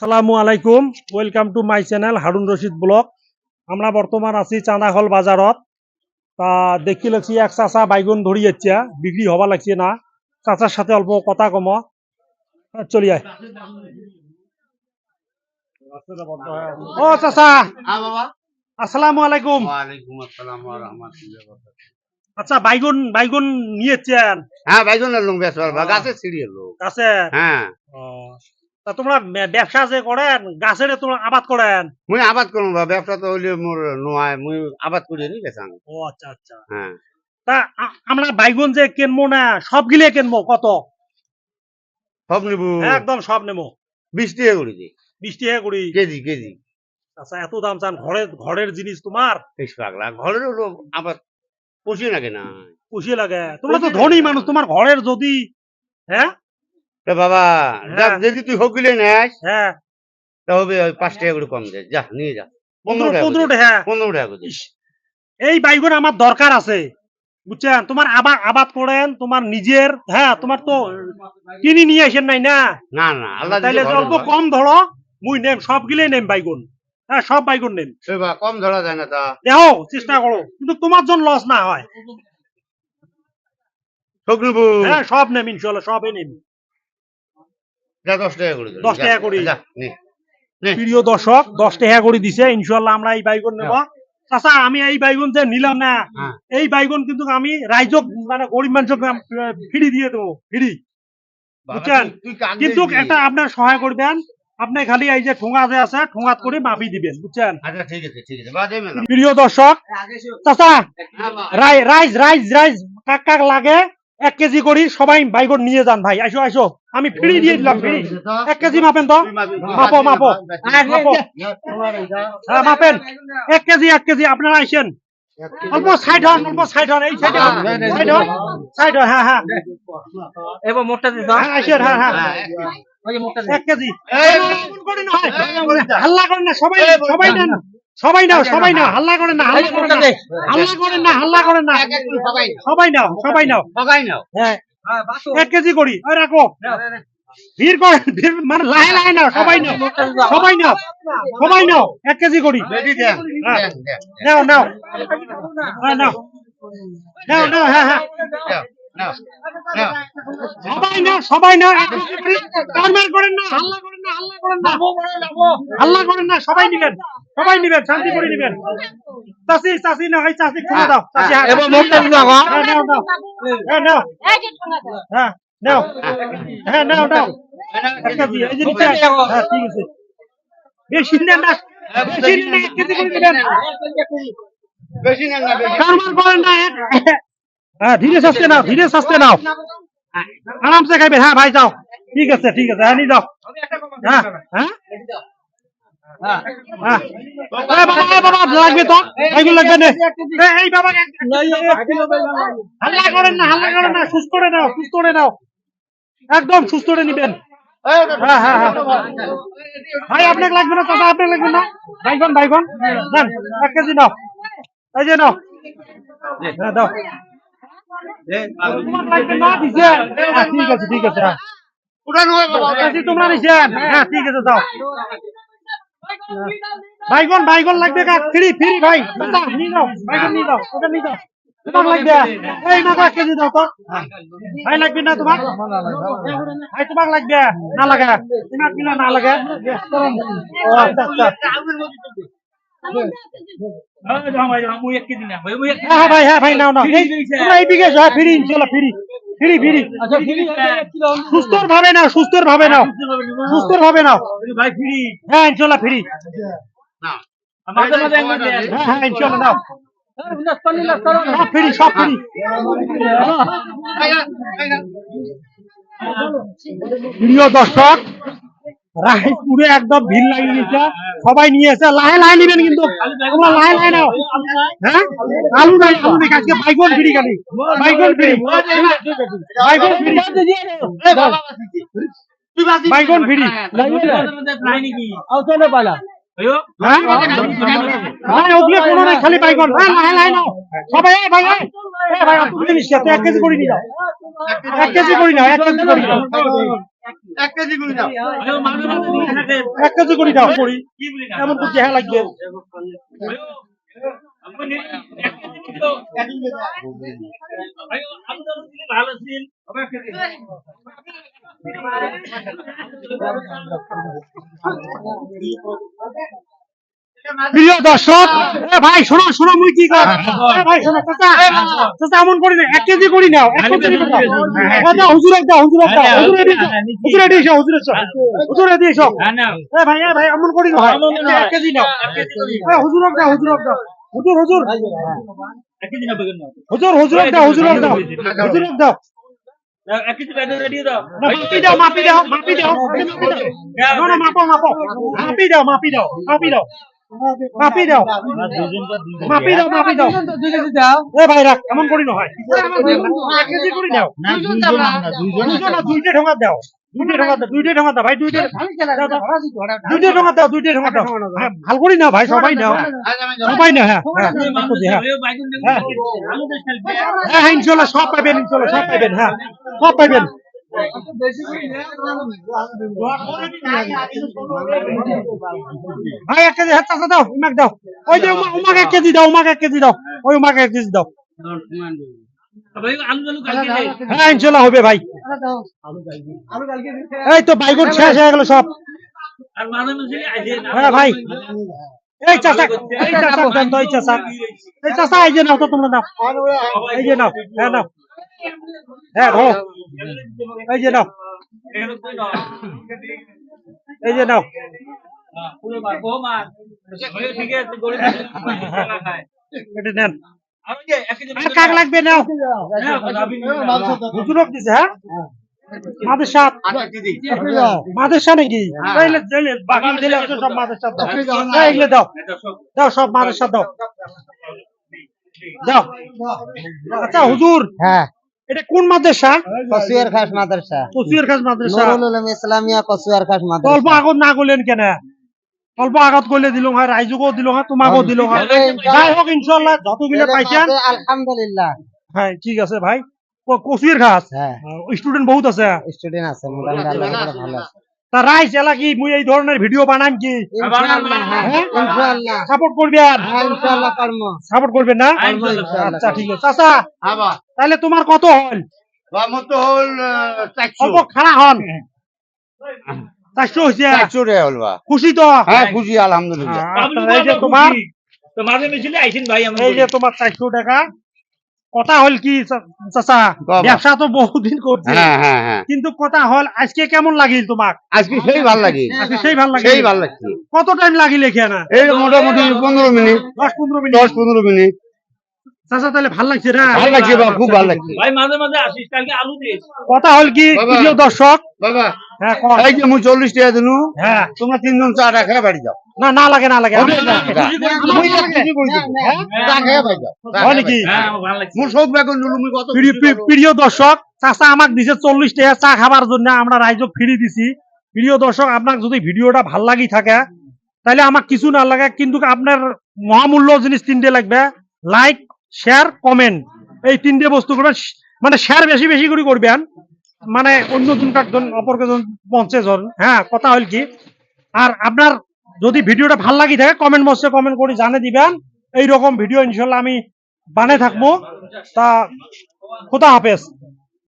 আসসালামু আলাইকুম। Welcome to my channel Harun Rashid blog আমরা বর্তমান আছি চাঁদাহল বাজারত। তা দেখি লাগছি এক চাচা বাইগুন ধরি যাচ্ছে। বিক্রি হবা লাগছে না। চাচার সাথে অল্প কথা কম। চলি আয়। ও চাচা। হ্যাঁ আসসালামু আলাইকুম। আচ্ছা বাইগুন বাইগুন নিয়েছেন হ্যাঁ লোক গাছে ছিড়িয়ে গাছে হ্যাঁ। তা তোমরা ব্যবসা যে করেন গাছের তোমরা আবাদ করেন। মুই আবাদ বা ব্যবসা তো হইলে মোর নয় মুই আবাদ করি নি ও আচ্ছা আচ্ছা। হ্যাঁ। তা আমরা বাইগুন যে কিনবো না সব গিলে কিনবো কত? সব নিবু। একদম সব নেব। বিশ টাকা করে দি বিশ টাকা করি। KG KG. আচ্ছা এত দাম চান ঘরের ঘরের জিনিস তোমার? বেশ পাগলা ঘরের লোক আবাদ পুষিয়ে নাকি না। খুশি লাগে। তোমরা তো ধনী মানুষ তোমার ঘরের যদি হ্যাঁ? তা বাবা হ্যাঁ। যদি তুই হকিলে নেস হ্যাঁ। তা হবে ওই পাঁচ টাকা করে কম যায় যা নিয়ে যা। পনেরো পনেরো টাকা পনেরো টাকা করে এই বাইগুন আমার দরকার আছে বুঝছেন? তোমার আবাদ আবাদ করেন তোমার নিজের হ্যাঁ তোমার তো কিনি নিয়ে আসেন নাই না? না না আল্লাহ তাইলে অল্প কম ধরো মুই নেম সব গিলে নেম বাইগুন। হ্যাঁ সব বাইগুন নেম। কম ধরা যায় না তা। দেখো চেষ্টা করো কিন্তু তোমার জন্য লস না হয়। হ্যাঁ সব নেম ইনশাল্লাহ সবই নেম। যা দশ টাকা করে দশ টাকা করে। যা নে নে। প্রিয় দর্শক দশ টাকা করে দিছে ইনশাল্লাহ আমরা এই বাইগুন নেব চাচা আমি এই বাইগুন যে নিলাম না হ্যাঁ। এই বাইগুন কিন্তু আমি রাইজক মানে গরিব মানুষকে ফ্রি দিয়ে দেবো ফ্রি বুঝছেন? কিন্তু। একটা আপনার সহায় করবেন আপনি খালি এই যে ঠোঙা যে আছে ঠোঙাত করে মাপি দিবেন বুঝছেন আচ্ছা ঠিক আছে ঠিক আছে প্রিয় দর্শক চাচা হ্যাঁ, রাইজ রাইজ রাইজ কাক কাক লাগে এক কেজি করি সবাই বাইগুন নিয়ে যান ভাই। আসো আসো আমি ফ্রি দিয়ে দিলাম ফ্রি। এক কেজি মাপেন তো? মাপো, মাপো। মাপো। হ্যাঁ মাপেন। এক কেজি এক কেজি। আপনারা আইসেন। অল্প সাইড হন অল্প সাইড হন। এই সাইড হন সাইড হন সাইড হন। হ্যাঁ হ্যাঁ। এবার মোটটা দিস হ্যাঁ আইসেন হ্যাঁ হ্যাঁ। হ্যাঁ, এক কেজি। হয়। হাল্লা করেন না সবাই সবাই নেন। সবাই নাও সবাই নাও হাল্লা করেন না হাল্লা করেন না হাল্লা করেন না হাল্লা করেন না। করে সবাই নাও। সবাই নাও সবাই নাও। হ্যাঁ। হ্যাঁ এক কেজি করি ওই রাখো। ভিড় করেন ভিড় মানে লাহে লাহে নাও সবাই নাও। সবাই নাও সবাই নাও এক কেজি করি। হ্যাঁ। নাও নাও। হ্যাঁ নাও। নাও নাও হ্যাঁ। হ্যাঁ। সবাই নাও সবাই করে টার্মেল করেন না হাল্লা করেন না হাল্লা করেন না। হাল্লা করেন না সবাই নিবেন সবাই নিবেন শান্তি করে নিবেন। চাষি চাষি না হয় চাষি খুলে দাও চাষি হ্যাঁ, এবার মোটটা দিস হ্যাঁ নাও নাও। হ্যাঁ নাও। হ্যাঁ নাও। হ্যাঁ নাও নাও। এই যে নিচে হ্যাঁ ঠিক আছে। বেশি নেন না বেশি না এক করে দিবেন। বেশি নেন না, করেন না হ্যাঁ ধীরে সাস্তে নাও ধীরে সাস্তে নাও। আরামসে খাইবে হ্যাঁ ভাই যাও। ঠিক আছে ঠিক আছে হ্যাঁ নিয়ে যাও। হ্যাঁ হ্যাঁ। লাগবে তো লাগবে না। এই বাবা হাল্লা করেন না হাল্লা করেন না সুস্থ করে নাও সুস্থ করে নাও। একদম সুস্থ করে নিবেন। হ্যাঁ হ্যাঁ হ্যাঁ ভাই আপনাকে লাগবে না চাচা আপনাকে লাগবে না। ভাইগন ভাইগন নেন এক কেজি নাও। এই যে নাও। হ্যাঁ দাও তোমার লাগবে না দিছে হ্যাঁ, ঠিক আছে ঠিক আছে হ্যাঁ ওটা নয় বাবা, ওটা- কাশি তোমরা নিছেন? হ্যাঁ ঠিক আছে দাও বাইগন বাইগন লাগবে কাক ফ্রি ফ্রি ভাই। নিয়ে যাও বাইগন নিয়ে যাও ওটা নিয়ে যাও তোমার লাগবে। এই না এক কেজি দাও তো। ভাই লাগবে না তোমার? ভাই তোমার লাগবে। না লাগে। তোমার কিনা না লাগে। ও আচ্ছা আচ্ছা। মুই এক হ্যাঁ হ্যাঁ ভাই হ্যাঁ ভাই নাও নাও এই তোমরা এই দিকে যাও ফ্রি ইনশাআল্লাহ ফ্রি। Free free. আচ্ছা সুস্থর ভাবে নাও সুস্থর ভাবে নাও। সুস্থর ভাবে নাও। হ্যাঁ ইনশাআল্লাহ ফ্রি। হ্যাঁ হ্যাঁ ইনশাআল্লাহ নাও। সব ফ্রি সব ফ্রি। প্রিয় দর্শক রাহিপুরে একদম ভিড় লাগিয়ে নিয়েছে। সবাই নিয়েছে। লাহে লাহে নিবেন কিন্তু। তোমরা লাহে লাহে নাও। হ্যাঁ? আলু নাই আলু নাই। আজকে বাইগন ফ্রি খালি। বাইগন ফ্রি। বাইগন ফ্রি। বাইগন ফ্রি। নাই নাকি পালা খালি বাইগন। হ্যাঁ লাহে লাহে নাও। সবাই ভাই এই, এই ভাই তুমি নিশ্চয় এক কেজি করে নিয়ে যাও। এক কেজি করে নাও এক কেজি করে নাও এক কেজি করি দাও। আয়ো মাঝে মাঝে দিয়ে থাকে। এক কেজি করে দাও। করি কি বলি না এমন করছি হ্যাঁ লাগবে? আয়ো আপনি এক কেজি দিতো আয়ো আপনার দিলে ভালো প্রিয় দর্শক এ ভাই শোনো শোনো মুই কি কর এ ভাই শোনো চাচা চাচা এমন করি না এক কেজি করি নাও এক কেজি করে দাও হুজুর এক দাও হুজুর এক দাও হুজুর এদিকে হুজুর এদিকে এসো হুজুর এসো হুজুর এদিকে এসো এ ভাই এ ভাই এমন করি না হয় এক কেজি নাও। এ হুজুর এক দাও হুজুর এক দাও হুজুর হুজুর এক কেজি না বেগুন হুজুর হুজুর এক দাও হুজুর এক দাও হুজুর এক দাও মাপি দাও মাপি দাও মাপি দাও মাপি দাও মাপি দাও মাপি দাও মাপি দাও মাপি দাও মাপি দাও এ ভাই রাখ এমন করি না হয় এক কেজি করি দাও না দুইটা ঠোঙা দাও দুইটা ঠোঙা দাও দুইটা ঠোঙা দাও ভাই দুইটা দাও, দাও। দুইটা ঠোঙা দাও দুইটা ঠোঙা দাও হ্যাঁ, ভালো করি না ভাই সবাই নাও সবাই না হ্যাঁ হ্যাঁ হ্যাঁ হ্যাঁ। হ্যাঁ হ্যাঁ ইনশাল্লাহ সব পাইবেন ইনশাল্লাহ সব পাইবেন হ্যাঁ সব পাইবেন ভাই, এক কেজি হাত দাও, উমাক দাও। ওই যে উমাক এক কেজি দাও, উমাক এক কেজি দাও। ওই উমাক এক কেজি দাও। হ্যাঁ ইনশাল্লাহ হবে ভাই। এই তো বাইগুন শেষ হয়ে গেল সব। হ্যাঁ ভাই। এই চাষা এই চাষা এই চাষা এই চাষা এই যে নাও তো তোমরা নাও। এই যে নাও হ্যাঁ নাও। হ্যাঁ ধরো এই যে নাও। এই যে নাও। আর কাক লাগবে? নাও। হুজুরক দিছে হ্যাঁ? মাদের সাথ মাদের নাকি সব মাদের সাথ দাও এগুলো দাও। সব মাদের সাথ দাও। দাও। আচ্ছা হুজুর। হ্যাঁ। এটা কোন মাদ্রাসা? কসুয়ার খাস মাদ্রাসা। কসুয়ার খাস মাদ্রাসা। নুরুল উলুম ইসলামিয়া কসুয়ার খাস অল্প আগত না করলেন কেন? অল্প আগত দিল হয় দিল হয় তোমাকেও দিল হয়। যাই হোক ইনশাল্লাহ যতগুলো পাইছেন আলহামদুলিল্লাহ। হ্যাঁ ঠিক আছে ভাই। কসুয়ার খাস? হ্যাঁ। স্টুডেন্ট বহুত আছে। স্টুডেন্ট আছে মোটামুটি ভালো আছে। তা রাইস এলা কি মুই এই ধরনের ভিডিও বানাম কি? হ্যাঁ হ্যাঁ? সাপোর্ট করবেন হ্যাঁ সাপোর্ট করবেন না? আচ্ছা ঠিক আছে। চাচা তাহলে তোমার কত হল? অল্প খাড়া হন। চারশো হয়েছে চারশো রে হল খুশি তো? হ্যাঁ খুশি আলহামদুলিল্লাহ। তোমার মিছিলে আইছেন ভাই এই যে তোমার চারশো টাকা। কথা হল কি চাচা। ব্যবসা তো বহুদিন করছে। হ্যাঁ হ্যাঁ হ্যাঁ। কিন্তু কথা হল আজকে কেমন লাগিল তোমাক? আজকে সেই ভালো লাগে আজকে সেই ভালো লাগে সেই ভালো লাগছে। কত টাইম লাগিল এখানে? এই মোটামুটি পনেরো মিনিট। দশ পনেরো মিনিট। দশ পনেরো মিনিট। চাচা তাহলে ভালো লাগছে না ভালো লাগছে বা খুব ভালো লাগছে। ভাই মাঝে মাঝে আসিস কালকে আলু দিস কথা হল কি বাবা। প্রিয় দর্শক? বাবা হ্যাঁ এই যে মুই চল্লিশ টাকা দিনু হ্যাঁ। তোমরা তিনজন চা টা খেয়ে বাড়ি যাও। না না লাগে না লাগে। মুই দিবো, হ্যাঁ? চা খেয়ে বাড়ি যাও। হয় নাকি? হ্যাঁ আমার ভালো লাগছে। মুই সব বেগুন দিলু মুই কত প্রিয়- দর্শক চাচা আমাকে দিছে চল্লিশ টাকা চা খাবার জন্য আমরা রাইজক ফ্রি দিছি। প্রিয় দর্শক আপনার যদি ভিডিওটা ভালো লাগি থাকে তাহলে আমার কিছু না লাগে কিন্তু আপনার মহামূল্য জিনিস তিনটে লাগবে। লাইক শেয়ার কমেন্ট এই তিনটে বস্তু করবেন। মানে শেয়ার বেশি বেশি করে করবেন। মানে অন্য জন কাকজন অপরকে জন, পঞ্চাশ জন হ্যাঁ কথা হল কি? আর আপনার যদি ভিডিওটা ভালো লাগি থাকে কমেন্ট বক্সে কমেন্ট করে জানে দিবেন। এই রকম ভিডিও ইনশাল্লাহ আমি বানাই থাকব। তা, খোদা হাফেজ।